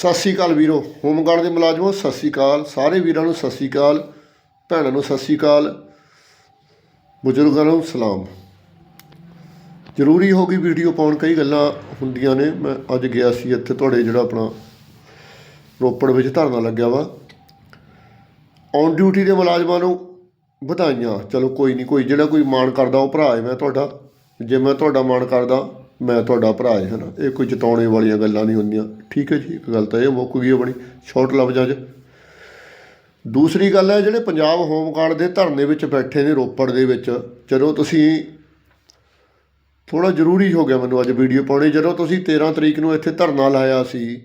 ਸਤਿ ਸ੍ਰੀ ਅਕਾਲ ਵੀਰੋ, ਹੋਮਗਾਰਡ ਦੇ ਮੁਲਾਜ਼ਮੋ, ਸਤਿ ਸ੍ਰੀ ਅਕਾਲ। ਸਾਰੇ ਵੀਰਾਂ ਨੂੰ ਸਤਿ ਸ੍ਰੀ ਅਕਾਲ, ਭੈਣਾਂ ਨੂੰ ਸਤਿ ਸ੍ਰੀ ਅਕਾਲ, ਬਜ਼ੁਰਗਾਂ ਨੂੰ ਸਲਾਮ। ਜ਼ਰੂਰੀ ਹੋ ਗਈ ਵੀਡੀਓ ਪਾਉਣ, ਕਈ ਗੱਲਾਂ ਹੁੰਦੀਆਂ ਨੇ। ਮੈਂ ਅੱਜ ਗਿਆ ਸੀ ਇੱਥੇ ਤੁਹਾਡੇ ਜਿਹੜਾ ਆਪਣਾ ਰੋਪੜ ਵਿੱਚ ਧਰਨਾ ਲੱਗਿਆ ਵਾ। ਔਨ ਡਿਊਟੀ ਦੇ ਮੁਲਾਜ਼ਮਾਂ ਨੂੰ ਵਧਾਈਆਂ। ਚਲੋ ਕੋਈ ਨਹੀਂ ਕੋਈ ਜਿਹੜਾ ਕੋਈ ਮਾਣ ਕਰਦਾ ਉਹ ਭਰਾ ਹੈ, ਮੈਂ ਤੁਹਾਡਾ। ਜੇ ਮੈਂ ਤੁਹਾਡਾ ਮਾਣ ਕਰਦਾ ਮੈਂ ਤੁਹਾਡਾ ਭਰਾ ਹੈ ਨਾ ਇਹ ਕੋਈ ਜਤਾਉਣੇ ਵਾਲੀਆਂ ਗੱਲਾਂ ਨਹੀਂ ਹੁੰਦੀਆਂ। ਠੀਕ ਹੈ ਜੀ, ਇੱਕ ਗੱਲ ਤਾਂ ਇਹ ਮੁੱਕ ਗਈ ਬਣੀ ਸ਼ਾਰਟ ਲਫ਼ਜ਼ਾਂ 'ਚ ਦੂਸਰੀ ਗੱਲ ਹੈ ਜਿਹੜੇ ਪੰਜਾਬ ਹੋਮਗਾਰਡ ਦੇ ਧਰਨੇ ਵਿੱਚ ਬੈਠੇ ਨੇ ਰੋਪੜ ਦੇ ਵਿੱਚ, ਜਦੋਂ ਤੁਸੀਂ ਥੋੜਾ ਜ਼ਰੂਰੀ ਹੋ ਗਿਆ ਮੈਨੂੰ ਅੱਜ ਵੀਡੀਓ ਪਾਉਣੀ, ਜਦੋਂ ਤੁਸੀਂ 13 ਤਰੀਕ ਨੂੰ ਇੱਥੇ ਧਰਨਾ ਲਾਇਆ ਸੀ,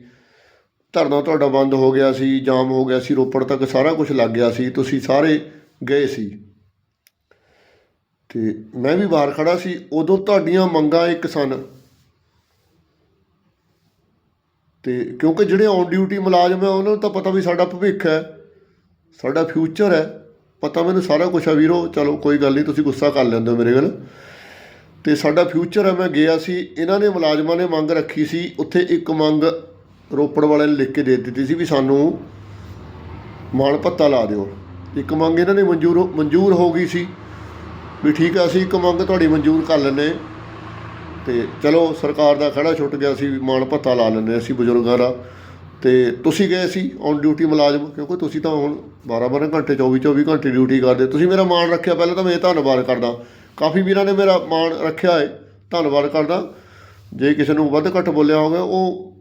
ਧਰਨਾ ਤੁਹਾਡਾ ਬੰਦ ਹੋ ਗਿਆ ਸੀ, ਜਾਮ ਹੋ ਗਿਆ ਸੀ, ਰੋਪੜ ਤੱਕ ਸਾਰਾ ਕੁਝ ਲੱਗ ਗਿਆ ਸੀ, ਤੁਸੀਂ ਸਾਰੇ ਗਏ ਸੀ। ਤੇ ਮੈਂ ਵੀ ਬਾਹਰ ਖੜ੍ਹਾ ਸੀ, ਉਦੋਂ ਤੁਹਾਡੀਆਂ ਮੰਗਾਂ ਇੱਕ ਸਨ। ਅਤੇ ਕਿਉਂਕਿ ਜਿਹੜੇ ਔਨ ਡਿਊਟੀ ਮੁਲਾਜ਼ਮ ਹੈ, ਉਹਨਾਂ ਨੂੰ ਤਾਂ ਪਤਾ ਵੀ ਸਾਡਾ ਭਵਿੱਖ ਹੈ, ਸਾਡਾ ਫਿਊਚਰ ਹੈ, ਪਤਾ ਮੈਨੂੰ ਸਾਰਾ ਕੁਝ ਆ ਵੀਰੋ। ਚਲੋ, ਕੋਈ ਗੱਲ ਨਹੀਂ, ਤੁਸੀਂ ਗੁੱਸਾ ਕਰ ਲੈਂਦੇ ਹੋ ਮੇਰੇ ਗੱਲ ਤੇ ਸਾਡਾ ਫਿਊਚਰ ਹੈ, ਮੈਂ ਗਿਆ ਸੀ, ਇਹਨਾਂ ਨੇ ਮੁਲਾਜ਼ਮਾਂ ਨੇ ਮੰਗ ਰੱਖੀ ਸੀ, ਉੱਥੇ ਇੱਕ ਮੰਗ ਰੋਪੜ ਵਾਲਿਆਂ ਨੇ ਲਿਖ ਕੇ ਦੇ ਦਿੱਤੀ ਸੀ ਵੀ ਸਾਨੂੰ ਮਾਣ ਭੱਤਾ ਲਾ ਦਿਓ। ਇੱਕ ਮੰਗ ਇਹਨਾਂ ਨੇ ਮਨਜ਼ੂਰ ਹੋ- ਮਨਜ਼ੂਰ ਹੋ ਗਈ ਸੀ। ਵੀ ਠੀਕ ਆ, ਅਸੀਂ ਇੱਕ ਮੰਗ ਤੁਹਾਡੀ ਮਨਜ਼ੂਰ ਕਰ ਲੈਂਦੇ। ਤੇ ਚਲੋ, ਸਰਕਾਰ ਦਾ ਖੜਾ ਛੁੱਟ ਗਿਆ ਸੀ ਮਾਣ ਭੱਤਾ ਲਾ ਲੈਂਦੇ ਅਸੀਂ ਬਜ਼ੁਰਗਾਂ ਦਾ। ਤੇ ਤੁਸੀਂ ਗਏ ਸੀ ਔਨ ਡਿਊਟੀ ਮੁਲਾਜ਼ਮ, ਕਿਉਂਕਿ ਤੁਸੀਂ ਤਾਂ ਹੁਣ 12 12 ਘੰਟੇ 24 24 ਘੰਟੇ ਡਿਊਟੀ ਕਰਦੇ। ਤੁਸੀਂ ਮੇਰਾ ਮਾਣ ਰੱਖਿਆ, ਪਹਿਲਾਂ ਤਾਂ ਮੈਂ ਇਹ ਧੰਨਵਾਦ ਕਰਦਾ। ਕਾਫੀ ਵੀਰਾਂ ਨੇ ਮੇਰਾ ਮਾਣ ਰੱਖਿਆ ਹੈ, ਧੰਨਵਾਦ ਕਰਦਾ। ਜੇ ਕਿਸੇ ਨੂੰ ਵੱਧ ਘੱਟ ਬੋਲਿਆ ਹੋਵੇ, ਉਹ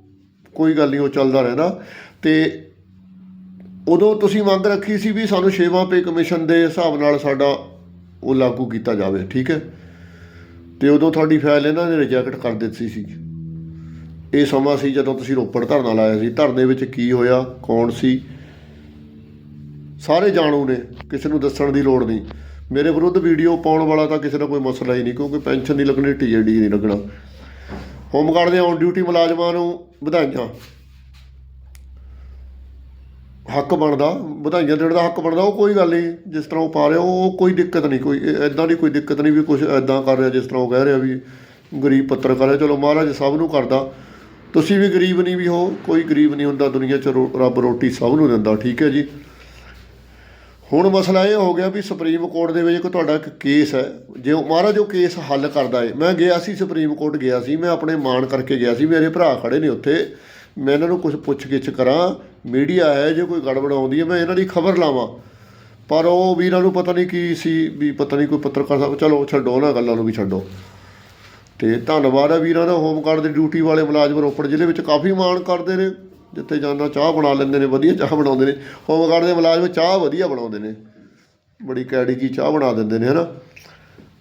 ਕੋਈ ਗੱਲ ਨਹੀਂ, ਉਹ ਚੱਲਦਾ ਰਹਿੰਦਾ। ਤੇ ਉਦੋਂ ਤੁਸੀਂ ਮੰਗ ਰੱਖੀ ਸੀ ਵੀ ਸਾਨੂੰ ਛੇਵਾਂ ਪੇ ਕਮਿਸ਼ਨ ਦੇ ਹਿਸਾਬ ਨਾਲ ਸਾਡਾ ਉਹ ਲਾਗੂ ਕੀਤਾ ਜਾਵੇ, ਠੀਕ ਹੈ? ਤੇ ਉਦੋਂ ਤੁਹਾਡੀ ਫਾਈਲ ਇਹਨਾਂ ਨੇ ਰਿਜੈਕਟ ਕਰ ਦਿੱਤੀ ਸੀ। ਇਹ ਸਮਾਂ ਸੀ ਜਦੋਂ ਤੁਸੀਂ ਰੋਪੜ ਧਰਨਾ ਲਾਇਆ ਸੀ। ਧਰਨੇ ਵਿੱਚ ਕੀ ਹੋਇਆ, ਕੌਣ ਸੀ? ਸਾਰੇ ਜਾਣੂ ਨੇ, ਕਿਸੇ ਨੂੰ ਦੱਸਣ ਦੀ ਲੋੜ ਨਹੀਂ। ਮੇਰੇ ਵਿਰੁੱਧ ਵੀਡੀਓ ਪਾਉਣ ਵਾਲਾ ਤਾਂ ਕਿਸੇ ਦਾ ਕੋਈ ਮਸਲਾ ਹੀ ਨਹੀਂ, ਕਿਉਂਕਿ ਪੈਨਸ਼ਨ ਨਹੀਂ ਲੱਗਣੀ ਟੀਏਡੀ ਨਹੀਂ ਲੱਗਣਾ। ਹੋਮਗਾਰਡ ਦੇ ਔਨ ਡਿਊਟੀ ਮੁਲਾਜ਼ਮਾਂ ਨੂੰ ਵਧਾਈਆਂ। ਹੱਕ ਬਣਦਾ, ਵਧਾਈਆਂ ਦੇਣ ਦਾ ਹੱਕ ਬਣਦਾ, ਉਹ ਕੋਈ ਗੱਲ ਨਹੀਂ। ਜਿਸ ਤਰ੍ਹਾਂ ਉਹ ਪਾ ਰਿਹਾ, ਉਹ ਕੋਈ ਦਿੱਕਤ ਨਹੀਂ, ਕੋਈ ਐਦਾਂ ਦੀ ਕੋਈ ਦਿੱਕਤ ਨਹੀਂ ਵੀ ਕੁਝ ਐਦਾਂ ਕਰ ਰਿਹਾ, ਜਿਸ ਤਰ੍ਹਾਂ ਉਹ ਕਹਿ ਰਿਹਾ ਵੀ ਗਰੀਬ ਪੱਤਰਕਾਰ ਹੈ ਚਲੋ ਮਹਾਰਾਜ ਸਭ ਨੂੰ ਕਰਦਾ। ਤੁਸੀਂ ਵੀ ਗਰੀਬ ਨਹੀਂ ਵੀ ਹੋ, ਕੋਈ ਗਰੀਬ ਨਹੀਂ ਹੁੰਦਾ, ਦੁਨੀਆ 'ਚ ਰੋ- ਰੱਬ ਰੋਟੀ ਸਭ ਨੂੰ ਦਿੰਦਾ, ਠੀਕ ਹੈ ਜੀ। ਹੁਣ ਮਸਲਾ ਇਹ ਹੋ ਗਿਆ ਵੀ ਸੁਪਰੀਮ ਕੋਰਟ ਦੇ ਵਿੱਚ ਇੱਕ ਤੁਹਾਡਾ ਇੱਕ ਕੇਸ ਹੈ। ਜੇ ਮਹਾਰਾਜ, ਉਹ ਕੇਸ ਹੱਲ ਕਰਦਾ ਹੈ ਮੈਂ ਗਿਆ ਸੀ ਸੁਪਰੀਮ ਕੋਰਟ ਗਿਆ ਸੀ, ਮੈਂ ਆਪਣੇ ਮਾਣ ਕਰਕੇ ਗਿਆ ਸੀ, ਮੇਰੇ ਭਰਾ ਖੜੇ ਨੇ ਉੱਥੇ। ਮੈਂ ਇਹਨਾਂ ਨੂੰ ਕੁਝ ਪੁੱਛ ਗਿੱਛ ਕਰਾਂ, ਮੀਡੀਆ ਹੈ, ਜੇ ਕੋਈ ਗੜਬੜ ਆਉਂਦੀ ਹੈ, ਮੈਂ ਇਹਨਾਂ ਦੀ ਖਬਰ ਲਾਵਾਂ। ਪਰ ਉਹ ਵੀਰਾਂ ਨੂੰ ਪਤਾ ਨਹੀਂ ਕੀ ਸੀ, ਵੀ ਪਤਾ ਨਹੀਂ ਕੋਈ ਪੱਤਰਕਾਰ ਸਾਹਿਬ, ਚਲੋ ਛੱਡੋ ਉਹਨਾਂ ਗੱਲਾਂ ਨੂੰ ਵੀ ਛੱਡੋ। ਤੇ ਧੰਨਵਾਦ ਹੈ ਵੀਰਾਂ ਦਾ ਹੋਮਗਾਰਡ ਦੀ ਡਿਊਟੀ ਵਾਲੇ ਮੁਲਾਜ਼ਮ ਰੋਪੜ ਜ਼ਿਲ੍ਹੇ ਵਿੱਚ ਕਾਫੀ ਮਾਣ ਕਰਦੇ ਨੇ, ਜਿੱਥੇ ਜਾਂਦਾ ਚਾਹ ਬਣਾ ਲੈਂਦੇ ਨੇ, ਵਧੀਆ ਚਾਹ ਬਣਾਉਂਦੇ ਨੇ। ਹੋਮਗਾਰਡ ਦੇ ਮੁਲਾਜ਼ਮ ਚਾਹ ਵਧੀਆ ਬਣਾਉਂਦੇ ਨੇ। ਬੜੀ ਕੈੜੀ ਜੀ ਚਾਹ ਬਣਾ ਦਿੰਦੇ ਨੇ, ਹਨਾ?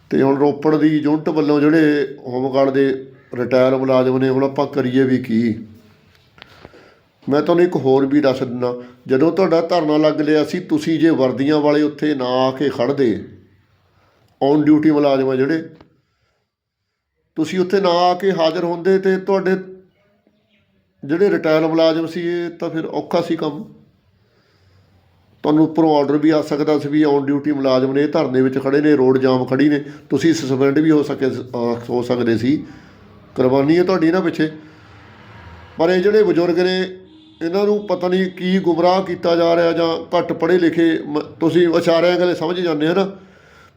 ਤੇ ਹੁਣ ਰੋਪੜ ਦੀ ਯੂਨਿਟ ਵੱਲੋਂ ਜਿਹੜੇ ਹੋਮਗਾਰਡ ਦੇ ਰਿਟਾਇਰ ਮੁਲਾਜ਼ਮ ਨੇ, ਹੁਣ ਆਪਾਂ ਕਰੀਏ ਵੀ ਕੀ? ਮੈਂ ਤੁਹਾਨੂੰ ਇੱਕ ਹੋਰ ਵੀ ਦੱਸ ਦਿੰਦਾ, ਜਦੋਂ ਤੁਹਾਡਾ ਧਰਨਾ ਲੱਗ ਲਿਆ ਸੀ, ਤੁਸੀਂ ਜੇ ਵਰਦੀਆਂ ਵਾਲੇ ਉੱਥੇ ਨਾ ਆ ਕੇ ਖੜਦੇ ਔਨ ਡਿਊਟੀ ਮੁਲਾਜ਼ਮ ਆ ਜਿਹੜੇ, ਤੁਸੀਂ ਉੱਥੇ ਨਾ ਆ ਕੇ ਹਾਜ਼ਰ ਹੁੰਦੇ ਤੇ ਤੁਹਾਡੇ ਜਿਹੜੇ ਰਿਟਾਇਰ ਮੁਲਾਜ਼ਮ ਸੀ, ਇਹ ਤਾਂ ਫਿਰ ਔਖਾ ਸੀ ਕੰਮ। ਤੁਹਾਨੂੰ ਉੱਪਰੋਂ ਆਰਡਰ ਵੀ ਆ ਸਕਦਾ ਸੀ ਵੀ ਔਨ ਡਿਊਟੀ ਮੁਲਾਜ਼ਮ ਨੇ, ਇਹ ਧਰਨੇ ਵਿੱਚ ਖੜੇ ਨੇ ਰੋਡ ਜਾਮ ਖੜੀ ਨੇ, ਤੁਸੀਂ ਸਸਪੈਂਡ ਵੀ ਹੋ ਸਕੇ ਹੋ ਸਕਦੇ ਸੀ। ਕੁਰਬਾਨੀ ਹੈ ਤੁਹਾਡੀ ਨਾ ਪਿੱਛੇ। ਪਰ ਇਹ ਜਿਹੜੇ ਬਜ਼ੁਰਗ ਨੇ ਇਹਨਾਂ ਨੂੰ ਪਤਾ ਨਹੀਂ ਕੀ ਗੁੰਮਰਾਹ ਕੀਤਾ ਜਾ ਰਿਹਾ ਜਾਂ ਘੱਟ ਪੜ੍ਹੇ ਲਿਖੇ ਮ- ਤੁਸੀਂ ਇਸ਼ਾਰਿਆਂ ਗਲੇ ਸਮਝ ਜਾਂਦੇ ਹੋ ਨਾ।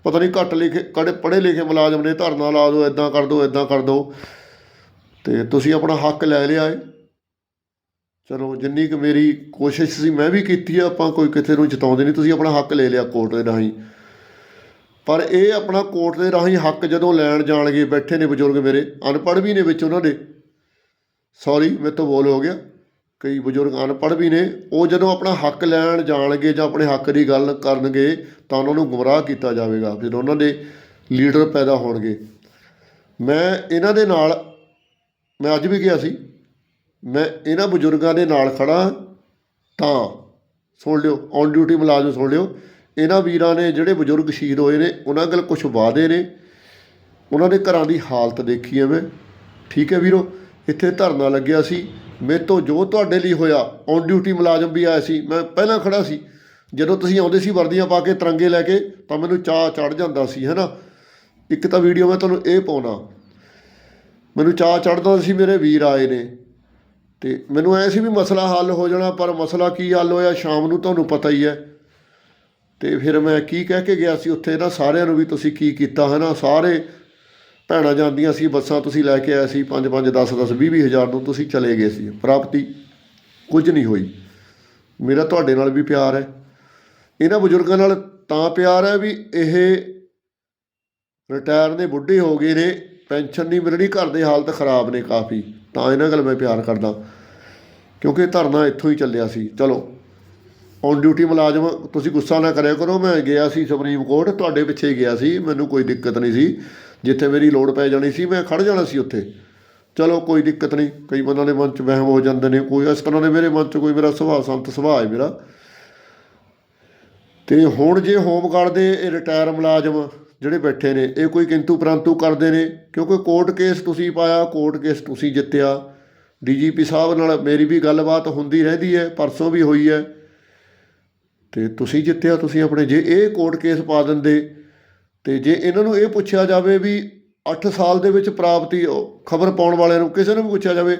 ਪਤਾ ਨਹੀਂ ਘੱਟ ਲਿਖੇ ਕੜੇ ਪੜ੍ਹੇ ਲਿਖੇ ਮੁਲਾਜ਼ਮ ਨੇ ਧਰਨਾ ਲਾ ਦਿਓ ਇਦਾਂ ਕਰ ਦਿਓ ਇਦਾਂ ਕਰ ਦਿਓ ਤੇ ਤੁਸੀਂ ਆਪਣਾ ਹੱਕ ਲੈ ਲਿਆ ਏ। ਚਲੋ, ਜਿੰਨੀ ਕੁ ਮੇਰੀ ਕੋਸ਼ਿਸ਼ ਸੀ ਮੈਂ ਵੀ ਕੀਤੀ ਆ, ਆਪਾਂ ਕੋਈ ਕਿਸੇ ਨੂੰ ਜਿਤਾਉਂਦੇ ਨਹੀਂ। ਤੁਸੀਂ ਆਪਣਾ ਹੱਕ ਲੈ ਲਿਆ ਕੋਰਟ ਦੇ ਰਾਹੀਂ। ਪਰ ਇਹ ਆਪਣਾ ਕੋਰਟ ਦੇ ਰਾਹੀਂ ਹੱਕ ਜਦੋਂ ਲੈਣ ਜਾਣਗੇ, ਬੈਠੇ ਨੇ ਬਜ਼ੁਰਗ ਮੇਰੇ, ਅਨਪੜ੍ਹ ਵੀ ਨੇ ਵਿੱਚ ਉਹਨਾਂ ਦੇ। ਸੌਰੀ ਮੇਰੇ ਤੋਂ ਬੋਲ ਹੋ ਗਿਆ। ਕਈ ਬਜ਼ੁਰਗ ਅਨਪੜ੍ਹ ਵੀ ਨੇ, ਉਹ ਜਦੋਂ ਆਪਣਾ ਹੱਕ ਲੈਣ ਜਾਣਗੇ ਜਾਂ ਆਪਣੇ ਹੱਕ ਦੀ ਗੱਲ ਕਰਨਗੇ, ਤਾਂ ਉਹਨਾਂ ਨੂੰ ਗੁੰਮਰਾਹ ਕੀਤਾ ਜਾਵੇਗਾ ਫਿਰ ਉਹਨਾਂ ਦੇ ਲੀਡਰ ਪੈਦਾ ਹੋਣਗੇ। ਮੈਂ ਇਹਨਾਂ ਦੇ ਨਾਲ, ਮੈਂ ਅੱਜ ਵੀ ਗਿਆ ਸੀ, ਮੈਂ ਇਹਨਾਂ ਬਜ਼ੁਰਗਾਂ ਦੇ ਨਾਲ ਖੜਾ ਤਾਂ, ਸੁਣ ਲਿਓ ਔਨ ਡਿਊਟੀ ਮੁਲਾਜ਼ਮ ਸੁਣ ਲਿਓ, ਇਹਨਾਂ ਵੀਰਾਂ ਨੇ ਜਿਹੜੇ ਬਜ਼ੁਰਗ ਸ਼ਹੀਦ ਹੋਏ ਨੇ, ਉਹਨਾਂ ਗੱਲ ਕੁਝ ਵਾਅਦੇ ਨੇ, ਉਹਨਾਂ ਦੇ ਘਰਾਂ ਦੀ ਹਾਲਤ ਦੇਖੀ ਐ ਮੈਂ। ਠੀਕ ਹੈ ਵੀਰੋ, ਇੱਥੇ ਧਰਨਾ ਲੱਗਿਆ ਸੀ ਮੇਰੇ ਤੋਂ ਜੋ ਤੁਹਾਡੇ ਲਈ ਹੋਇਆ ਔਨ ਡਿਊਟੀ ਮੁਲਾਜ਼ਮ ਵੀ ਆਇਆ ਸੀ, ਮੈਂ ਪਹਿਲਾਂ ਖੜਾ ਸੀ। ਜਦੋਂ ਤੁਸੀਂ ਆਉਂਦੇ ਸੀ ਵਰਦੀਆਂ ਪਾ ਕੇ ਤਿਰੰਗੇ ਲੈ ਕੇ, ਤਾਂ ਮੈਨੂੰ ਚਾਹ ਚੜ ਜਾਂਦਾ ਸੀ, ਹੈਨਾ? ਇੱਕ ਤਾਂ ਵੀਡੀਓ ਮੈਂ ਤੁਹਾਨੂੰ ਇਹ ਪਾਉਣਾ। ਮੈਨੂੰ ਚਾਹ ਚੜਦਾ ਸੀ, ਮੇਰੇ ਵੀਰ ਆਏ ਨੇ। ਤੇ ਮੈਨੂੰ ਐ ਸੀ ਵੀ ਮਸਲਾ ਹੱਲ ਹੋ ਜਾਣਾ, ਪਰ ਮਸਲਾ ਕੀ ਹੱਲ ਹੋਇਆ, ਸ਼ਾਮ ਨੂੰ ਤੁਹਾਨੂੰ ਪਤਾ ਹੀ ਹੈ। ਤੇ ਫਿਰ ਮੈਂ ਕੀ ਕਹਿ ਕੇ ਗਿਆ ਸੀ, ਉੱਥੇ ਨਾ ਸਾਰਿਆਂ ਨੂੰ ਵੀ ਤੁਸੀਂ ਕੀ ਕੀਤਾ ਹੈ ਨਾ ਸਾਰੇ ਭੈਣਾਂ ਜਾਂਦੀਆਂ ਸੀ, ਬੱਸਾਂ ਤੁਸੀਂ ਲੈ ਕੇ ਆਏ ਸੀ 5 5 10 10 20 20 ਹਜ਼ਾਰ ਨੂੰ ਤੁਸੀਂ ਚਲੇ ਗਏ ਸੀ। ਪ੍ਰਾਪਤੀ ਕੁਝ ਨਹੀਂ ਹੋਈ। ਮੇਰਾ ਤੁਹਾਡੇ ਨਾਲ ਵੀ ਪਿਆਰ ਹੈ। ਇਹਨਾਂ ਬਜ਼ੁਰਗਾਂ ਨਾਲ ਤਾਂ ਪਿਆਰ ਹੈ ਵੀ ਇਹ ਰਿਟਾਇਰ ਦੇ ਬੁੱਢੇ ਹੋ ਗਏ ਨੇ, ਪੈਨਸ਼ਨ ਨਹੀਂ ਮਿਲਣੀ, ਘਰ ਦੇ ਹਾਲਤ ਖਰਾਬ ਨੇ ਕਾਫੀ। ਤਾਂ ਇਹਨਾਂ ਗੱਲ ਮੈਂ ਪਿਆਰ ਕਰਦਾ। ਕਿਉਂਕਿ ਧਰਨਾ ਇੱਥੋਂ ਹੀ ਚੱਲਿਆ ਸੀ। ਚਲੋ ਔਨ ਡਿਊਟੀ ਮੁਲਾਜ਼ਮ, ਤੁਸੀਂ ਗੁੱਸਾ ਨਾ ਕਰਿਆ ਕਰੋ, ਮੈਂ ਗਿਆ ਸੀ ਸੁਪਰੀਮ ਕੋਰਟ ਤੁਹਾਡੇ ਪਿੱਛੇ ਗਿਆ ਸੀ, ਮੈਨੂੰ ਕੋਈ ਦਿੱਕਤ ਨਹੀਂ ਸੀ। ਜਿੱਥੇ ਮੇਰੀ ਲੋੜ ਪੈ ਜਾਣੀ ਸੀ, ਮੈਂ ਖੜ ਜਾਣਾ ਸੀ ਉੱਥੇ। ਚਲੋ, ਕੋਈ ਦਿੱਕਤ ਨਹੀਂ। ਕਈ ਬੰਦਿਆਂ ਦੇ ਮਨ 'ਚ ਵਹਿਮ ਹੋ ਜਾਂਦੇ ਨੇ। ਕੋਈ ਇਸ ਤਰ੍ਹਾਂ ਦੇ ਮੇਰੇ ਮਨ 'ਚ ਕੋਈ ਮੇਰਾ ਸੁਭਾਅ, ਸੰਤ ਸੁਭਾਅ ਹੈ ਮੇਰਾ। ਤੇ ਹੁਣ ਜੇ ਹੋਮਗਾਰਡ ਦੇ ਇਹ ਰਿਟਾਇਰ ਮੁਲਾਜ਼ਮ ਜਿਹੜੇ ਬੈਠੇ ਨੇ, ਇਹ ਕੋਈ ਕਿੰਤੂ ਪ੍ਰੰਤੂ ਕਰਦੇ ਨੇ, ਕਿਉਂਕਿ ਕੋਰਟ ਕੇਸ ਤੁਸੀਂ ਪਾਇਆ, ਕੋਰਟ ਕੇਸ ਤੁਸੀਂ ਜਿੱਤਿਆ। ਡੀਜੀਪੀ ਸਾਹਿਬ ਨਾਲ ਮੇਰੀ ਵੀ ਗੱਲਬਾਤ ਹੁੰਦੀ ਰਹਿੰਦੀ ਹੈ, ਪਰਸੋਂ ਵੀ ਹੋਈ ਹੈ। ਤੇ ਤੁਸੀਂ ਜਿੱਤਿਆ, ਤੁਸੀਂ ਆਪਣੇ ਜੇ ਇਹ ਕੋਰਟ ਕੇਸ ਪਾ ਦਿੰਦੇ ਤੇ ਜੇ ਇਹਨਾਂ ਨੂੰ ਇਹ ਪੁੱਛਿਆ ਜਾਵੇ ਵੀ 8 ਸਾਲ ਦੇ ਵਿੱਚ ਪ੍ਰਾਪਤੀ ਖਬਰ ਪਾਉਣ ਵਾਲਿਆਂ ਨੂੰ ਕਿਸੇ ਨੂੰ ਵੀ ਪੁੱਛਿਆ ਜਾਵੇ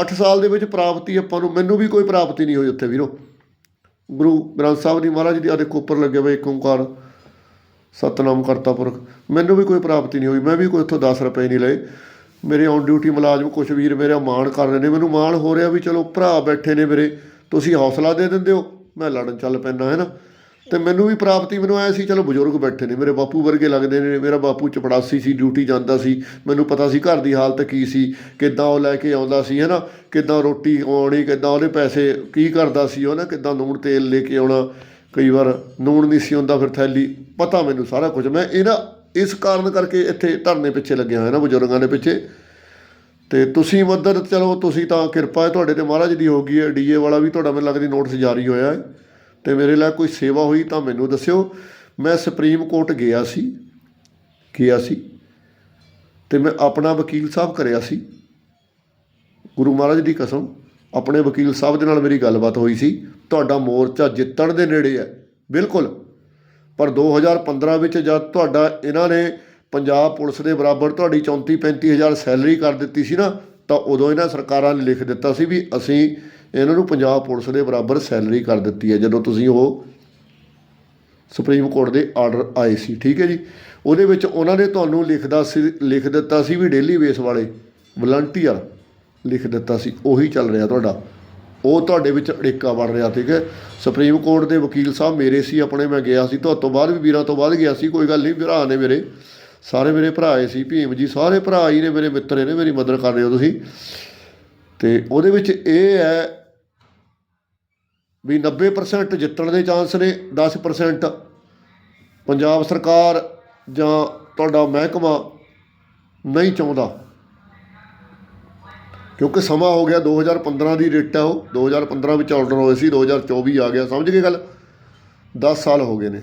8 ਸਾਲ ਦੇ ਵਿੱਚ ਪ੍ਰਾਪਤੀ ਆਪਾਂ ਨੂੰ, ਮੈਨੂੰ ਵੀ ਕੋਈ ਪ੍ਰਾਪਤੀ ਨਹੀਂ ਹੋਈ ਉੱਥੇ ਵੀਰੋ। ਗੁਰੂ ਗ੍ਰੰਥ ਸਾਹਿਬ ਦੀ ਮਹਾਰਾਜ ਦੀ ਆ ਦੇਖੋ ਉੱਪਰ ਲੱਗੇ ਹੋਏ ਇੱਕ ਓੰਕਾਰ, ਸਤਨਾਮ ਕਰਤਾ ਪੁਰਖ, ਮੈਨੂੰ ਵੀ ਕੋਈ ਪ੍ਰਾਪਤੀ ਨਹੀਂ ਹੋਈ, ਮੈਂ ਵੀ ਕੋਈ ਉੱਥੋਂ 10 ਰੁਪਏ ਨਹੀਂ ਲਏ। ਮੇਰੇ ਔਨ ਡਿਊਟੀ ਮੁਲਾਜ਼ਮ ਕੁਛ ਵੀਰ ਮੇਰਾ ਮਾਣ ਕਰ ਰਹੇ ਨੇ, ਮੈਨੂੰ ਮਾਣ ਹੋ ਰਿਹਾ ਵੀ ਚਲੋ ਭਰਾ ਬੈਠੇ ਨੇ ਮੇਰੇ, ਤੁਸੀਂ ਹੌਸਲਾ ਦੇ ਦਿੰਦੇ ਹੋ, ਮੈਂ ਲੜਨ ਚੱਲ ਪੈਂਦਾ, ਹੈ ਨਾ? ਤੇ ਮੈਨੂੰ ਵੀ ਪ੍ਰਾਪਤੀ, ਮੈਨੂੰ ਆਇਆ ਸੀ, ਚਲੋ ਬਜ਼ੁਰਗ ਬੈਠੇ ਨੇ, ਮੇਰੇ ਬਾਪੂ ਵਰਗੇ ਲੱਗਦੇ ਨੇ, ਮੇਰਾ ਬਾਪੂ ਚਪੜਾਸੀ ਸੀ, ਡਿਊਟੀ ਜਾਂਦਾ ਸੀ, ਮੈਨੂੰ ਪਤਾ ਸੀ ਘਰ ਦੀ ਹਾਲਤ ਕੀ ਸੀ, ਕਿੱਦਾਂ ਉਹ ਲੈ ਕੇ ਆਉਂਦਾ ਸੀ ਹੈ ਨਾ ਕਿੱਦਾਂ ਰੋਟੀ ਆਉਣੀ, ਕਿੱਦਾਂ ਉਹਦੇ ਪੈਸੇ ਕੀ ਕਰਦਾ ਸੀ ਉਹ ਨਾ ਕਿੱਦਾਂ ਲੂਣ ਤੇਲ ਲੈ ਕੇ ਆਉਣਾ, ਕਈ ਵਾਰ ਲੂਣ ਨਹੀਂ ਸੀ ਹੁੰਦਾ, ਫਿਰ ਥੈਲੀ, ਪਤਾ ਮੈਨੂੰ ਸਾਰਾ ਕੁਝ, ਮੈਂ ਇਹਨਾਂ ਇਸ ਕਾਰਨ ਕਰਕੇ ਇੱਥੇ ਧਰਨੇ ਪਿੱਛੇ ਲੱਗਿਆ ਹੋਇਆ ਨਾ, ਬਜ਼ੁਰਗਾਂ ਦੇ ਪਿੱਛੇ। ਤੇ ਤੁਸੀਂ ਮਦਦ, ਚਲੋ ਤੁਸੀਂ ਤਾਂ ਕਿਰਪਾ ਹੈ, ਤੁਹਾਡੇ ਤੇ ਮਹਾਰਾਜ ਦੀ ਹੋ ਗਈ ਹੈ ਡੀਏ ਵਾਲਾ ਵੀ ਤੁਹਾਡਾ ਮੈਨੂੰ ਲੱਗਦੀ ਨੋਟਿਸ ਜਾਰੀ ਹੋਇਆ ਹੈ। ਤੇ ਮੇਰੇ ਲਈ ਕੋਈ ਸੇਵਾ ਹੋਈ ਤਾਂ ਮੈਨੂੰ ਦੱਸਿਓ। ਮੈਂ ਸੁਪਰੀਮ ਕੋਰਟ ਗਿਆ ਸੀ ਗਿਆ ਸੀ ਤੇ ਮੈਂ ਆਪਣਾ ਵਕੀਲ ਸਾਹਿਬ ਕਰਿਆ ਸੀ। ਗੁਰੂ ਮਹਾਰਾਜ ਦੀ ਕਸਮ, ਆਪਣੇ ਵਕੀਲ ਸਾਹਿਬ ਦੇ ਨਾਲ ਮੇਰੀ ਗੱਲਬਾਤ ਹੋਈ ਸੀ। ਤੁਹਾਡਾ ਮੋਰਚਾ ਜਿੱਤਣ ਦੇ ਨੇੜੇ ਹੈ, ਬਿਲਕੁਲ। ਪਰ 2015 ਵਿੱਚ ਜਦ ਤੁਹਾਡਾ ਇਹਨਾਂ ਨੇ ਪੰਜਾਬ ਪੁਲਿਸ ਦੇ ਬਰਾਬਰ ਤੁਹਾਡੀ 34 35 ਹਜ਼ਾਰ ਸੈਲਰੀ ਕਰ ਦਿੱਤੀ ਸੀ ਨਾ ਤਾਂ ਉਦੋਂ ਇਹਨਾਂ ਸਰਕਾਰਾਂ ਨੇ ਲਿਖ ਦਿੱਤਾ ਸੀ ਵੀ ਅਸੀਂ ਇਹਨਾਂ ਨੂੰ ਪੰਜਾਬ ਪੁਲਿਸ ਦੇ ਬਰਾਬਰ ਸੈਲਰੀ ਕਰ ਦਿੱਤੀ ਹੈ, ਜਦੋਂ ਤੁਸੀਂ ਉਹ ਸੁਪਰੀਮ ਕੋਰਟ ਦੇ ਆਰਡਰ ਆਏ ਸੀ, ਠੀਕ ਹੈ ਜੀ? ਉਹਦੇ ਵਿੱਚ ਉਹਨਾਂ ਨੇ ਤੁਹਾਨੂੰ ਲਿਖਦਾ ਸੀ, ਲਿਖ ਦਿੱਤਾ ਸੀ ਵੀ ਡੇਲੀ ਬੇਸ ਵਾਲੇ, ਵਲੰਟੀਅਰ ਲਿਖ ਦਿੱਤਾ ਸੀ, ਉਹੀ ਚੱਲ ਰਿਹਾ ਤੁਹਾਡਾ। ਉਹ ਤੁਹਾਡੇ ਵਿੱਚ ਅੜਿੱਕਾ ਬਣ ਰਿਹਾ, ਠੀਕ ਹੈ? ਸੁਪਰੀਮ ਕੋਰਟ ਦੇ ਵਕੀਲ ਸਾਹਿਬ ਮੇਰੇ ਸੀ, ਆਪਣੇ ਮੈਂ ਗਿਆ ਸੀ, ਤੁਹਾਡੇ ਤੋਂ ਬਾਅਦ ਵੀ ਵੀਰਾਂ ਤੋਂ ਬਾਅਦ ਗਿਆ ਸੀ, ਕੋਈ ਗੱਲ ਨਹੀਂ ਭਰਾ ਨੇ ਮੇਰੇ ਸਾਰੇ ਮੇਰੇ ਭਰਾ ਸੀ, ਭੀਮ ਜੀ, ਸਾਰੇ ਭਰਾ ਹੀ ਨੇ ਮੇਰੇ ਮਿੱਤਰ ਨੇ ਮੇਰੀ ਮਦਦ ਕਰ ਰਹੇ ਹੋ ਤੁਸੀਂ ਤੇ ਉਹਦੇ ਵਿੱਚ ਇਹ ਹੈ ਵੀ 90% ਜਿੱਤਣ ਦੇ ਚਾਂਸ ਨੇ 10% ਪੰਜਾਬ ਸਰਕਾਰ ਜਾਂ ਤੁਹਾਡਾ ਮਹਿਕਮਾ ਨਹੀਂ ਚਾਹੁੰਦਾ। ਕਿਉਂਕਿ ਸਮਾਂ ਹੋ ਗਿਆ 2015 ਦੀ ਰੇਟ ਹੈ ਉਹ 2015 ਵਿੱਚ ਆਰਡਰ ਹੋਏ ਸੀ 2024 ਆ ਗਿਆ, ਸਮਝ ਗਏ ਗੱਲ? 10 ਸਾਲ ਹੋ ਗਏ ਨੇ।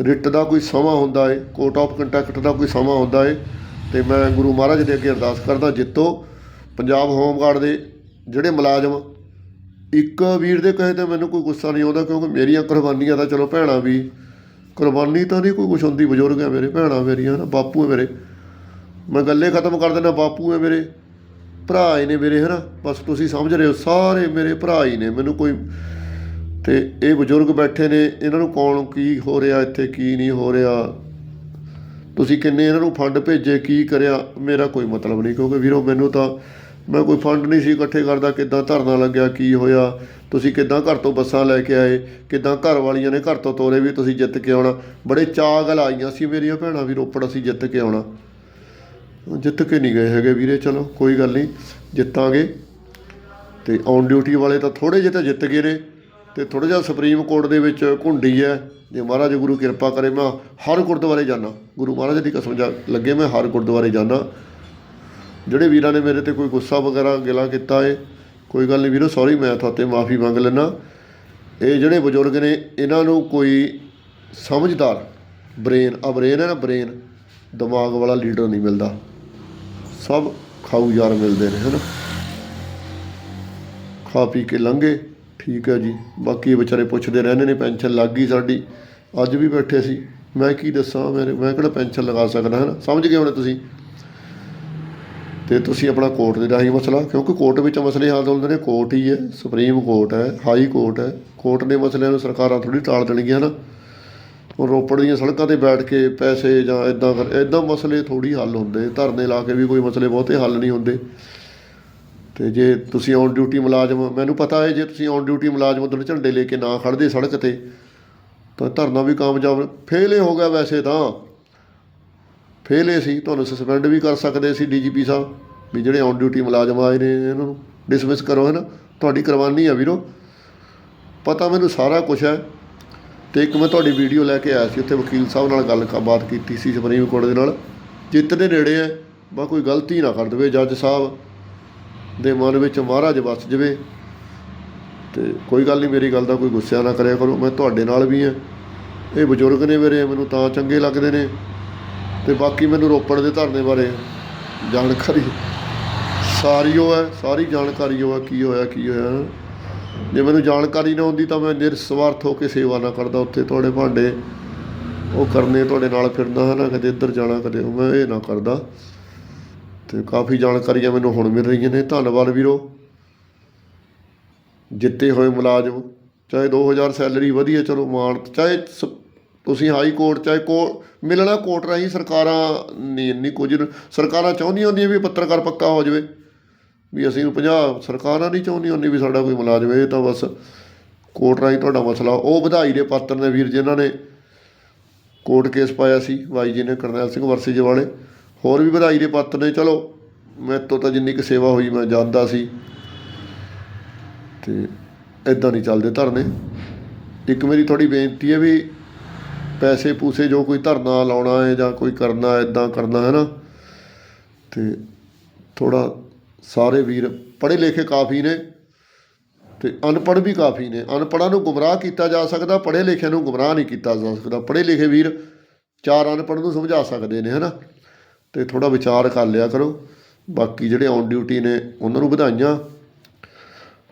ਰਿਟ ਦਾ ਕੋਈ ਸਮਾਂ ਹੁੰਦਾ ਏ ਕੋਰਟ ਆਫ ਕੰਟੈਕਟ ਦਾ ਕੋਈ ਸਮਾਂ ਹੁੰਦਾ ਏ, ਤੇ ਮੈਂ ਗੁਰੂ ਮਹਾਰਾਜ ਦੇ ਅੱਗੇ ਅਰਦਾਸ ਕਰਦਾ, ਜਿੱਤੋ ਪੰਜਾਬ ਹੋਮਗਾਰਡ ਦੇ ਜਿਹੜੇ ਮੁਲਾਜ਼ਮ ਇੱਕ ਵੀਰ ਦੇ ਕਹੇ ਤੇ ਮੈਨੂੰ ਕੋਈ ਗੁੱਸਾ ਨਹੀਂ ਆਉਂਦਾ, ਕਿਉਂਕਿ ਮੇਰੀਆਂ ਕੁਰਬਾਨੀਆਂ ਤਾਂ ਚਲੋ ਭੈਣਾਂ ਵੀ, ਕੁਰਬਾਨੀ ਤਾਂ ਨਹੀਂ ਕੋਈ ਕੁਛ ਹੁੰਦੀ, ਬਜ਼ੁਰਗ ਹੈ ਮੇਰੇ, ਭੈਣਾਂ ਮੇਰੀਆਂ ਨਾ ਬਾਪੂ ਹੈ ਮੇਰੇ। ਮੈਂ ਗੱਲੇ ਖਤਮ ਕਰ ਦਿੰਦਾ, ਬਾਪੂ ਹੈ ਮੇਰੇ, ਭਰਾ ਹੀ ਨੇ ਮੇਰੇ, ਹਨਾ, ਬਸ ਤੁਸੀਂ ਸਮਝ ਰਹੇ ਹੋ, ਸਾਰੇ ਮੇਰੇ ਭਰਾ ਹੀ ਨੇ, ਮੈਨੂੰ ਕੋਈ ਅਤੇ ਇਹ ਬਜ਼ੁਰਗ ਬੈਠੇ ਨੇ, ਇਹਨਾਂ ਨੂੰ ਕੌਣ ਕੀ ਹੋ ਰਿਹਾ, ਇੱਥੇ ਕੀ ਨਹੀਂ ਹੋ ਰਿਹਾ? ਤੁਸੀਂ ਕਿੰਨੇ ਇਹਨਾਂ ਨੂੰ ਫੰਡ ਭੇਜੇ, ਕੀ ਕਰਿਆ? ਮੇਰਾ ਕੋਈ ਮਤਲਬ ਨਹੀਂ, ਕਿਉਂਕਿ ਵੀਰੋ ਮੈਨੂੰ ਤਾਂ, ਮੈਂ ਕੋਈ ਫੰਡ ਨਹੀਂ ਸੀ ਇਕੱਠੇ ਕਰਦਾ, ਕਿੱਦਾਂ ਧਰਨਾ ਲੱਗਿਆ, ਕੀ ਹੋਇਆ? ਤੁਸੀਂ ਕਿੱਦਾਂ ਘਰ ਤੋਂ ਬੱਸਾਂ ਲੈ ਕੇ ਆਏ? ਕਿੱਦਾਂ ਘਰ ਵਾਲੀਆਂ ਨੇ ਘਰ ਤੋਂ ਤੋਰੇ ਵੀ ਤੁਸੀਂ ਜਿੱਤ ਕੇ ਆਉਣਾ? ਬੜੇ ਚਾਅ ਗੱਲ ਆਈਆਂ ਸੀ ਮੇਰੀਆਂ ਭੈਣਾਂ ਵੀ, ਰੋਪੜ ਅਸੀਂ ਜਿੱਤ ਕੇ ਆਉਣਾ। ਜਿੱਤ ਕੇ ਨਹੀਂ ਗਏ ਹੈਗੇ ਵੀਰੇ, ਚਲੋ, ਕੋਈ ਗੱਲ ਨਹੀਂ, ਜਿੱਤਾਂਗੇ। ਤੇ ਔਨ ਡਿਊਟੀ ਵਾਲੇ ਤਾਂ ਥੋੜੇ ਜਿਹੇ ਤਾਂ ਜਿੱਤ ਗਏ ਨੇ। ਤੇ ਥੋੜਾ ਜਿਹਾ ਸੁਪਰੀਮ ਕੋਰਟ ਦੇ ਵਿੱਚ ਘੁੰਡੀ ਹੈ, ਜੇ ਮਹਾਰਾਜ ਗੁਰੂ ਕਿਰਪਾ ਕਰੇ, ਮੈਂ ਹਰ ਗੁਰਦੁਆਰੇ ਜਾਣਾ ਗੁਰੂ ਮਹਾਰਾਜ ਦੀ ਕਸਮ ਜਾ ਲੱਗੇ ਮੈਂ ਹਰ ਗੁਰਦੁਆਰੇ ਜਾਣਾ ਜਿਹੜੇ ਵੀਰਾਂ ਨੇ ਮੇਰੇ ਤੇ ਕੋਈ ਗੁੱਸਾ ਵਗੈਰਾ ਗਿਲਾ ਕੀਤਾ ਏ, ਕੋਈ ਗੱਲ ਨਹੀਂ ਵੀਰੋ ਸੌਰੀ ਮੈਂ ਤੁਹਾਤੇ ਮਾਫੀ ਮੰਗ ਲੈਣਾ ਇਹ ਜਿਹੜੇ ਬਜ਼ੁਰਗ ਨੇ, ਇਹਨਾਂ ਨੂੰ ਕੋਈ ਸਮਝਦਾਰ ਬ੍ਰੇਨ ਆ ਬ੍ਰੇਨ ਹੈ ਨਾ ਬ੍ਰੇਨ ਦਿਮਾਗ ਵਾਲਾ ਲੀਡਰ ਨਹੀਂ ਮਿਲਦਾ। ਸਭ ਖਾਊ ਯਾਰ ਮਿਲਦੇ ਨੇ, ਹਨਾ? ਖਾ ਪੀ ਕੇ ਲੰਘੇ। ਠੀਕ ਹੈ ਜੀ। ਬਾਕੀ ਵਿਚਾਰੇ ਪੁੱਛਦੇ ਰਹਿੰਦੇ ਨੇ, ਪੈਨਸ਼ਨ ਲੱਗ ਗਈ ਸਾਡੀ। ਅੱਜ ਵੀ ਬੈਠੇ ਸੀ। ਮੈਂ ਕੀ ਦੱਸਾਂ ਮੇਰੇ ਮੈਂ ਕਿਹੜਾ ਪੈਨਸ਼ਨ ਲਗਾ ਸਕਦਾ ਹੈ ਨਾ ਸਮਝ ਗਏ ਹੋਣੇ ਤੁਸੀਂ? ਤੇ ਤੁਸੀਂ ਆਪਣਾ ਕੋਰਟ ਦੇ ਰਾਹੀਂ ਮਸਲਾ, ਕਿਉਂਕਿ ਕੋਰਟ ਵਿੱਚ ਮਸਲੇ ਹੱਲ ਹੁੰਦੇ ਨੇ, ਕੋਰਟ ਹੀ ਹੈ, ਸੁਪਰੀਮ ਕੋਰਟ ਹੈ, ਹਾਈ ਕੋਰਟ ਹੈ। ਕੋਰਟ ਦੇ ਮਸਲਿਆਂ ਨੂੰ ਸਰਕਾਰਾਂ ਥੋੜੀ ਟਾਲ ਦੇਣਗੀਆਂ ਨਾ ਹੁਣ ਰੋਪੜ ਦੀਆਂ ਸੜਕਾਂ ਤੇ ਬੈਠ ਕੇ ਪੈਸੇ ਜਾਂ ਇਦਾਂ ਕਰ ਇਦਾਂ ਮਸਲੇ ਥੋੜੀ ਹੱਲ ਹੁੰਦੇ। ਧਰਨੇ ਲਾ ਕੇ ਵੀ ਕੋਈ ਮਸਲੇ ਬਹੁਤੇ ਹੱਲ ਨਹੀਂ ਹੁੰਦੇ। ਅਤੇ ਜੇ ਤੁਸੀਂ ਔਨ ਡਿਊਟੀ ਮੁਲਾਜ਼ਮ, ਮੈਨੂੰ ਪਤਾ ਹੈ ਜੇ ਤੁਸੀਂ ਔਨ ਡਿਊਟੀ ਮੁਲਾਜ਼ਮ ਉਦੋਂ ਝੰਡੇ ਲੈ ਕੇ ਨਾ ਖੜ੍ਹਦੇ ਸੜਕ ਤੇ, ਤਾਂ ਧਰਨਾ ਵੀ ਕਾਮਯਾਬ, ਫੇਲ ਹੀ ਹੋ ਗਿਆ ਵੈਸੇ ਤਾਂ। ਫੇਲ ਹੀ ਸੀ, ਤੁਹਾਨੂੰ ਸਸਪੈਂਡ ਵੀ ਕਰ ਸਕਦੇ ਸੀ ਡੀਜੀਪੀ ਸਾਹਿਬ, ਵੀ ਜਿਹੜੇ ਔਨ ਡਿਊਟੀ ਮੁਲਾਜ਼ਮ ਆਏ ਨੇ, ਇਹਨਾਂ ਨੂੰ ਡਿਸਮਿਸ ਕਰੋ ਹੈ ਨਾ ਤੁਹਾਡੀ ਕੁਰਬਾਨੀ ਆ ਵੀਰੋ। ਪਤਾ ਮੈਨੂੰ ਸਾਰਾ ਕੁਝ ਹੈ। ਤੇ ਇੱਕ ਮੈਂ ਤੁਹਾਡੀ ਵੀਡੀਓ ਲੈ ਕੇ ਆਇਆ ਸੀ, ਉੱਥੇ ਵਕੀਲ ਸਾਹਿਬ ਨਾਲ ਗੱਲ ਬਾਤ ਕੀਤੀ ਸੀ ਸੁਪਰੀਮ ਕੋਰਟ ਦੇ ਨਾਲ। ਜਿੱਤ ਦੇ ਨੇੜੇ ਹੈ ਬਾ ਕੋਈ ਗਲਤੀ ਨਾ ਕਰ ਦੇਵੇ ਜੱਜ ਸਾਹਿਬ। ਦੇ ਮਨ ਵਿੱਚ ਮਹਾਰਾਜ ਵਸ ਜਵੇ ਤੇ ਕੋਈ ਗੱਲ ਨਹੀਂ, ਮੇਰੀ ਗੱਲ ਦਾ ਕੋਈ ਗੁੱਸਾ ਨਾ ਕਰਿਆ ਕਰੋ, ਮੈਂ ਤੁਹਾਡੇ ਨਾਲ ਵੀ ਹਾਂ। ਇਹ ਬਜ਼ੁਰਗ ਨੇ ਮੇਰੇ, ਮੈਨੂੰ ਤਾਂ ਚੰਗੇ ਲੱਗਦੇ ਨੇ ਤੇ ਬਾਕੀ ਮੈਨੂੰ ਰੋਪੜ ਦੇ ਧਰਨੇ ਬਾਰੇ ਜਾਣਕਾਰੀ ਸਾਰੀ ਉਹ ਹੈ, ਸਾਰੀ ਜਾਣਕਾਰੀ ਉਹ ਹੈ, ਕੀ ਹੋਇਆ ਕੀ ਹੋਇਆ। ਜੇ ਮੈਨੂੰ ਜਾਣਕਾਰੀ ਨਾ ਹੁੰਦੀ ਤਾਂ ਮੈਂ ਨਿਰਸਵਾਰਥ ਹੋ ਕੇ ਸੇਵਾ ਨਾ ਕਰਦਾ ਉੱਥੇ, ਤੁਹਾਡੇ ਭਾਂਡੇ ਉਹ ਕਰਨੇ, ਤੁਹਾਡੇ ਨਾਲ ਫਿਰਦਾ ਹੈ, ਨਾ ਕਦੇ ਇੱਧਰ ਜਾਣਾ, ਕਦੇ ਉਹ, ਮੈਂ ਇਹ ਨਾ ਕਰਦਾ। ਤੇ ਕਾਫੀ ਜਾਣਕਾਰੀਆਂ ਮੈਨੂੰ ਹੁਣ ਮਿਲ ਰਹੀਆਂ ਨੇ। ਧੰਨਵਾਦ ਵੀਰੋ। ਜਿੱਤੇ ਹੋਏ ਮੁਲਾਜ਼ਮ, ਚਾਹੇ 2000 ਸੈਲਰੀ ਵਧੀਆ, ਚਲੋ ਮਾਣ, ਚਾਹੇ ਸ- ਤੁਸੀਂ ਹਾਈ ਕੋਰਟ, ਚਾਹੇ ਕੋ ਮਿਲਣਾ ਕੋਰਟ ਰਾਹੀਂ ਸਰਕਾਰਾਂ ਨਹੀਂ ਇੰਨੀ ਕੁਝ, ਸਰਕਾਰਾਂ ਚਾਹੁੰਦੀਆਂ ਹੁੰਦੀਆਂ ਵੀ ਪੱਤਰਕਾਰ ਪੱਕਾ ਹੋ ਜਾਵੇ। ਵੀ ਅਸੀਂ ਨੂੰ 50 ਸਰਕਾਰਾਂ ਨਹੀਂ ਚਾਹੁੰਦੀਆਂ ਹੁੰਦੀ ਵੀ ਸਾਡਾ ਕੋਈ ਮੁਲਾਜ਼ਮ, ਇਹ ਤਾਂ ਬਸ ਕੋਰਟ ਰਾਹੀਂ ਤੁਹਾਡਾ ਮਸਲਾ। ਉਹ ਵਧਾਈ ਦੇ ਪਾਤਰ ਨੇ ਵੀਰ ਜਿਨ੍ਹਾਂ ਨੇ। ਕੋਰਟ ਕੇਸ ਪਾਇਆ ਸੀ ਬਾਈ ਜੀ ਨੇ, ਕਰਨੈਲ ਸਿੰਘ ਵਰਸੀ ਵਾਲੇ। ਹੋਰ ਵੀ ਵਧਾਈ ਦੇ ਪਾਤਰ ਨੇ, ਚਲੋ ਮੇਰੇ ਤੋਂ ਤਾਂ ਜਿੰਨੀ ਕੁ ਸੇਵਾ ਹੋਈ ਮੈਂ ਜਾਂਦਾ ਸੀ। ਤੇ ਇਦਾਂ ਨਹੀਂ ਚੱਲਦੇ ਧਰਨੇ। ਇੱਕ ਮੇਰੀ ਥੋੜੀ ਬੇਨਤੀ ਹੈ ਵੀ ਪੈਸੇ ਪੂਸੇ ਜੋ ਕੋਈ ਧਰਨਾ ਲਾਉਣਾ ਹੈ ਜਾਂ ਕੋਈ ਕਰਨਾ ਇਦਾਂ ਕਰਨਾ, ਹੈ ਨਾ? ਤੇ ਥੋੜਾ ਸਾਰੇ ਵੀਰ ਪੜ੍ਹੇ ਲਿਖੇ ਕਾਫੀ ਨੇ ਤੇ ਅਨਪੜ੍ਹ ਵੀ ਕਾਫੀ ਨੇ। ਅਨਪੜ੍ਹਾਂ ਨੂੰ ਗੁੰਮਰਾਹ ਕੀਤਾ ਜਾ ਸਕਦਾ, ਪੜ੍ਹੇ ਲਿਖਿਆਂ ਨੂੰ ਗੁੰਮਰਾਹ ਨਹੀਂ ਕੀਤਾ ਜਾ ਸਕਦਾ। ਪੜ੍ਹੇ ਲਿਖੇ ਵੀਰ ਚਾਰ ਅਨਪੜ੍ਹ ਨੂੰ ਸਮਝਾ ਸਕਦੇ ਨੇ ਹਨਾ ਤੇ ਥੋੜਾ ਵਿਚਾਰ ਕਰ ਲਿਆ ਕਰੋ। ਬਾਕੀ ਜਿਹੜੇ ਔਨ ਡਿਊਟੀ ਨੇ ਉਹਨਾਂ ਨੂੰ ਵਧਾਈਆਂ।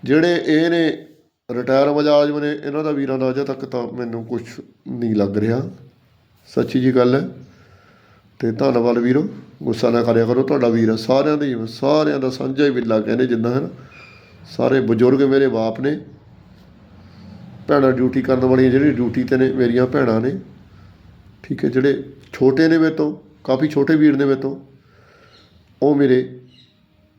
ਜਿਹੜੇ ਇਹ ਨੇ ਰਿਟਾਇਰ ਮੁਲਾਜ਼ਮ ਨੇ ਇਹਨਾਂ ਦਾ ਵੀਰਾਂ ਦਾ ਅਜੇ ਤੱਕ ਤਾਂ ਮੈਨੂੰ ਕੁਝ ਨਹੀਂ ਲੱਗ ਰਿਹਾ। ਸੱਚੀ ਜੀ ਗੱਲ ਹੈ। ਤੇ ਧੰਨਵਾਦ ਵੀਰੋ। ਗੁੱਸਾ ਨਾ ਕਰਿਆ ਕਰੋ। ਤੁਹਾਡਾ ਵੀਰ ਆ, ਸਾਰਿਆਂ ਦਾ ਹੀ ਸਾਰਿਆਂ ਦਾ ਸਾਂਝਾ ਹੀ ਬਿੱਲਾ ਕਹਿੰਦੇ ਜਿੰਨਾ ਹੈ ਨਾ। ਸਾਰੇ ਬਜ਼ੁਰਗ ਮੇਰੇ ਬਾਪ ਨੇ। ਭੈਣਾਂ ਡਿਊਟੀ ਕਰਨ ਵਾਲੀਆਂ ਜਿਹੜੀ ਡਿਊਟੀ ਤੇ ਨੇ ਮੇਰੀਆਂ ਭੈਣਾਂ ਨੇ। ਠੀਕ ਹੈ ਜਿਹੜੇ ਛੋਟੇ ਨੇ ਮੇਰੇ ਤੋਂ। ਕਾਫੀ ਛੋਟੇ ਵੀਰ ਨੇ ਮੇਰੇ ਤੋਂ। ਉਹ ਮੇਰੇ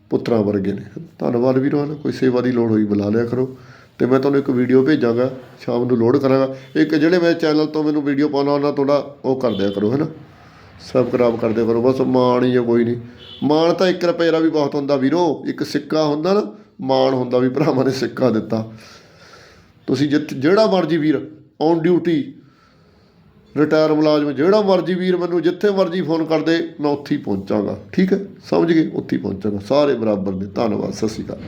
ਪੁੱਤਰਾਂ ਵਰਗੇ ਨੇ। ਧੰਨਵਾਦ ਵੀਰੋ ਹਨ, ਕੋਈ ਸੇਵਾ ਦੀ ਲੋੜ ਹੋਈ ਬੁਲਾ ਲਿਆ ਕਰੋ। ਤੇ ਮੈਂ ਤੁਹਾਨੂੰ ਇੱਕ ਵੀਡੀਓ ਭੇਜਾਂਗਾ, ਸ਼ਾਮ ਨੂੰ ਲੋਡ ਕਰਾਂਗਾ। ਇੱਕ ਜਿਹੜੇ ਮੇਰੇ ਚੈਨਲ ਤੋਂ ਮੈਨੂੰ ਵੀਡੀਓ ਪਾਉਣਾ, ਉਹਨਾਂ ਥੋੜਾ ਉਹ ਕਰ ਦਿਆ ਕਰੋ ਹੈ ਨਾ ਸਬਸਕ੍ਰਾਈਬ ਕਰ ਦਿਆ ਕਰੋ, ਬਸ ਮਾਣ ਹੀ ਹੈ ਕੋਈ ਨਹੀਂ। ਮਾਣ ਤਾਂ 1 ਰੁਪਏ ਦਾ ਵੀ ਬਹੁਤ ਹੁੰਦਾ ਵੀਰੋ। ਇੱਕ ਸਿੱਕਾ ਹੁੰਦਾ ਨਾ, ਮਾਣ ਹੁੰਦਾ ਵੀ ਭਰਾਵਾਂ ਨੇ ਸਿੱਕਾ ਦਿੱਤਾ। ਤੁਸੀਂ ਜਿੱਤ, ਜਿਹੜਾ ਮਰਜ਼ੀ ਵੀਰ ਔਨ ਡਿਊਟੀ ਰਿਟਾਇਰ ਮੁਲਾਜ਼ਮ, ਜਿਹੜਾ ਮਰਜ਼ੀ ਵੀਰ ਮੈਨੂੰ ਜਿੱਥੇ ਮਰਜ਼ੀ ਫੋਨ ਕਰਦੇ ਮੈਂ ਉੱਥੇ ਹੀ ਪਹੁੰਚਾਂਗਾ। ਠੀਕ ਹੈ? ਸਮਝ ਗਏ? ਉੱਥੇ ਹੀ ਪਹੁੰਚਾਂਗਾ। ਸਾਰੇ ਬਰਾਬਰ ਨੇ। ਧੰਨਵਾਦ। ਸਤਿ ਸ਼੍ਰੀ ਅਕਾਲ।